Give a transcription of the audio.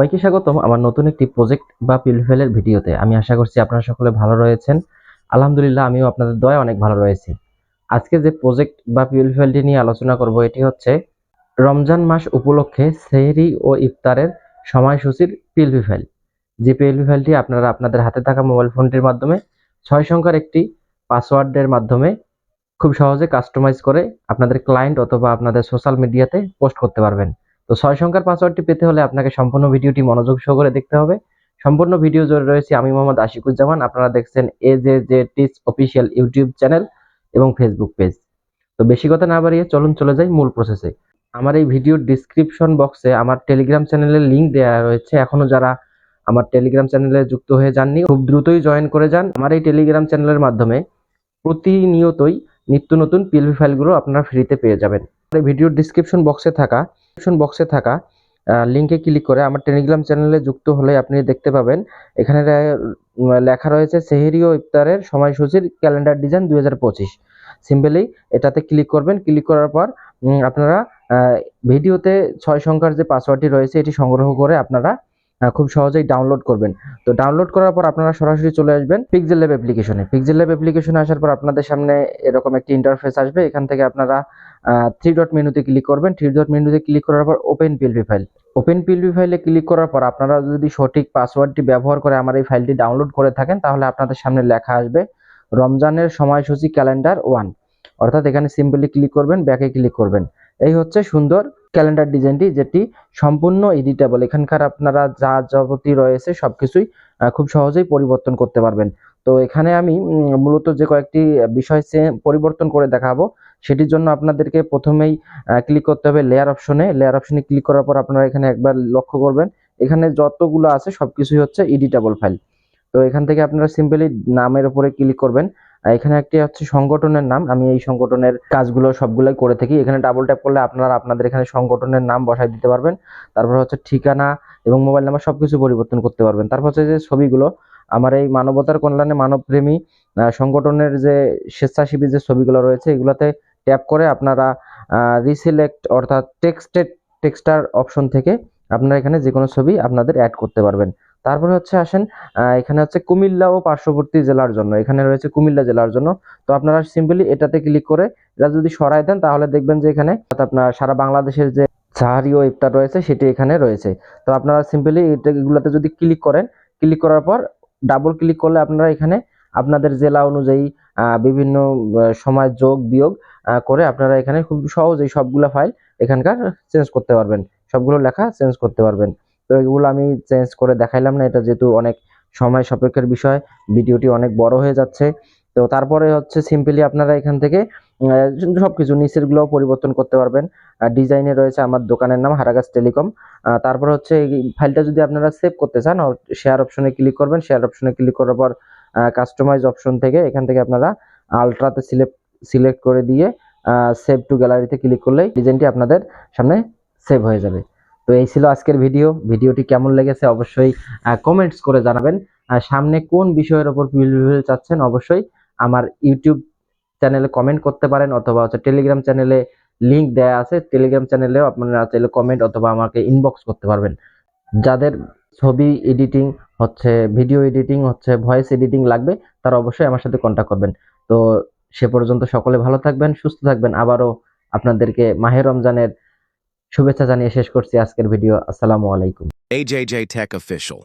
সবাইকে স্বাগতম আমার নতুন একটি প্রজেক্ট বা পিলফেলের ভিডিওতে। আমি আশা করছি আপনারা সকলে ভালো রয়েছেন। আলহামদুলিল্লাহ, আমিও আপনাদের দয়া অনেক ভালো রয়েছি। আজকে যে প্রজেক্ট বা পিলফেলটি নিয়ে আলোচনা করব, এটি হচ্ছে রমজান মাস উপলক্ষে সেহরি ও ইফতারের সময়সূচির পিলফিফাইল যে পিলফিফাইলটি আপনারা আপনাদের হাতে থাকা মোবাইল ফোনটির মাধ্যমে, ছয় সংখ্যার একটি পাসওয়ার্ডের মাধ্যমে খুব সহজে কাস্টমাইজ করে আপনাদের ক্লায়েন্ট অথবা আপনাদের সোশ্যাল মিডিয়াতে পোস্ট করতে পারবেন। তো ছয় সংখ্যার পাসওয়ার্ডটি পেতে হলে আপনাকে সম্পূর্ণ ভিডিওটি মনোযোগ সহকারে দেখতে হবে। সম্পূর্ণ ভিডিও জুড়ে রয়েছে আমি মোহাম্মদ আশিকুজ্জামান। আপনারা দেখছেন A J J টিস official YouTube channel এবং ফেসবুক পেজ তো বেশি কথা না বাড়িয়ে চলুন চলে যাই মূল প্রসেসে আমার এই ভিডিওর ডিসক্রিপশন বক্সে আমার টেলিগ্রাম চ্যানেলের লিঙ্ক দেওয়া রয়েছে। এখনও যারা আমার টেলিগ্রাম চ্যানেলে যুক্ত হয়ে যাননি, খুব দ্রুতই জয়েন করে যান। আমার এই টেলিগ্রাম চ্যানেলের মাধ্যমে প্রতিনিয়তই নিত্য নতুন পিএলভি ফাইলগুলো আপনারা ফ্রিতে পেয়ে যাবেন। ভিডিওর ডিসক্রিপশন বক্সে থাকা ডিসক্রিপশন বক্সে থাকা লিঙ্কে ক্লিক করে আমার টেলিগ্রাম চ্যানেলে যুক্ত হলে আপনি দেখতে পাবেন। এখানে লেখা রয়েছে সেহেরি ও ইফতারের সময়সূচির ক্যালেন্ডার ডিজাইন দুই হাজার পঁচিশ। সিম্পলি এটাতে ক্লিক করবেন। ক্লিক করার পর আপনারা ভিডিওতে ছয় সংখ্যার যে পাসওয়ার্ডটি রয়েছে, এটি সংগ্রহ করে আপনারা খুব সহজেই ডাউনলোড করবেন। তো ডাউনলোড করার পর আপনারা সরাসরি চলে আসবেন পিক্সেল ল্যাব অ্যাপ্লিকেশনে পিক্সেল ল্যাব অ্যাপ্লিকেশনে আসার পর আপনাদের সামনে এরকম একটি ইন্টারফেস আসবে। এখান থেকে আপনারা থ্রি ডট মেনুতে ক্লিক করবেন। থ্রি ডট মেনুতে ক্লিক করার পর open PLP file open PLP ফাইলে ক্লিক করার পর আপনারা যদি সঠিক পাসওয়ার্ডটি ব্যবহার করে আমার এই ফাইলটি ডাউনলোড করে থাকেন, তাহলে আপনাদের সামনে লেখা আসবে রমজানের সময়সূচি ক্যালেন্ডার ওয়ান অর্থাৎ এখানে সিম্পলি ক্লিক করবেন ব্যাকে ক্লিক করবেন। এই হচ্ছে সুন্দর ক্যালেন্ডার ডিজাইনটি যেটি সম্পূর্ণ এডিটেবল এখানকার আপনারা যা যাবতীয় রয়েছে সবকিছুই আহ, খুব সহজেই পরিবর্তন করতে পারবেন। তো এখানে আমি মূলত যে কয়েকটি বিষয় সে- পরিবর্তন করে দেখাবো সেটির জন্য আপনাদেরকে প্রথমেই ক্লিক করতে হবে লেয়ার অপশনে লেয়ার অপশনে ক্লিক করার পর আপনারা এখানে একবার লক্ষ্য করবেন এখানে যতগুলো আছে সবকিছুই হচ্ছে এডিটেবল ফাইল তো এখান থেকে আপনারা সিম্পলি নামের উপরে ক্লিক করবেন। এখানে একটি হচ্ছে সংগঠনের নাম। আমি এই সংগঠনের কাজগুলো সবগুলোই করে থাকি। এখানে ডাবল ট্যাপ করলে আপনারা আপনাদের এখানে সংগঠনের নাম বসাই দিতে পারবেন। তারপর হচ্ছে ঠিকানা এবং মোবাইল নাম্বার সবকিছু পরিবর্তন করতে পারবেন। তারপর হচ্ছে যে ছবিগুলো, আমার এই মানবতার কল্যাণে মানবপ্রেমী সংগঠনের যে স্বেচ্ছাসেবী যে ছবিগুলো রয়েছে, এগুলোতে ট্যাপ করে আপনারা রিসিলেক্ট অর্থাৎ টেক্সটেড টেক্সটার অপশন থেকে আপনারা এখানে যে কোনো ছবি আপনাদের অ্যাড করতে পারবেন। তারপরে হচ্ছে আসেন এখানে হচ্ছে কুমিল্লা ও পার্শ্ববর্তী জেলার জন্য, এখানে রয়েছে কুমিল্লা জেলার জন্য। তো আপনারা সিম্পলি এটাতে ক্লিক করে এটা যদি সরাই দেন, তাহলে দেখবেন যে এখানে আপনার সারা বাংলাদেশের যে সাহারি ও ইফতার রয়েছে, সেটি এখানে রয়েছে। তো আপনারা সিম্পলি এগুলোতে যদি ক্লিক করেন ক্লিক করার পর ডাবল ক্লিক করলে আপনারা এখানে আপনাদের জেলা অনুযায়ী বিভিন্ন সময় যোগ, বিয়োগ করে আপনারা এখানে খুব সহজেই সবগুলো ফাইল এখানকার চেঞ্জ করতে পারবেন। সবগুলো লেখা চেঞ্জ করতে পারবেন। তো এগুলো আমি চেঞ্জ করে দেখাইলাম না এটা যেহেতু অনেক সময় সাপেক্ষের বিষয় ভিডিওটি অনেক বড় হয়ে যাচ্ছে। তো তারপরে হচ্ছে সিম্পলি আপনারা এখান থেকে আহ, সবকিছু নিচেরগুলো পরিবর্তন করতে পারবেন। ডিজাইনে রয়েছে আমার দোকানের নাম হারাগাস টেলিকম। তারপর হচ্ছে এই ফাইলটা যদি আপনারা সেভ করতে চান শেয়ার অপশনে ক্লিক করবেন। শেয়ার অপশনে ক্লিক করার পর কাস্টমাইজ অপশন থেকে এখান থেকে আপনারা আলট্রাতে সিলেক্ট সিলেক্ট করে দিয়ে সেভ টু গ্যালারিতে ক্লিক করলেই ডিজাইনটি আপনাদের সামনে সেভ হয়ে যাবে। তো এই ছিল আজকের ভিডিও ভিডিওটি কেমন লেগেছে অবশ্যই কমেন্টস করে জানাবেন। সামনে কোন বিষয়ের ওপর ভিডিও চাচ্ছেন অবশ্যই আমার ইউটিউব চ্যানেলে কমেন্ট করতে পারেন অথবা হচ্ছে টেলিগ্রাম চ্যানেলে লিংক দেয়া আছে। টেলিগ্রাম চ্যানেলেও আপনারা চাইলে কমেন্ট অথবা আমাকে ইনবক্স করতে পারবেন। যাদের ছবি এডিটিং হচ্ছে ভিডিও এডিটিং হচ্ছে ভয়েস এডিটিং লাগবে, তারা অবশ্যই আমার সাথে কন্ট্যাক্ট করবেন। তো সে পর্যন্ত সকলে ভালো থাকবেন, সুস্থ থাকবেন। আবারও আপনাদেরকে মাহে রমজানের শুভেচ্ছা জানিয়ে শেষ করছি আজকের ভিডিও আসসালামু আলাইকুম এই AJJ Tech Official.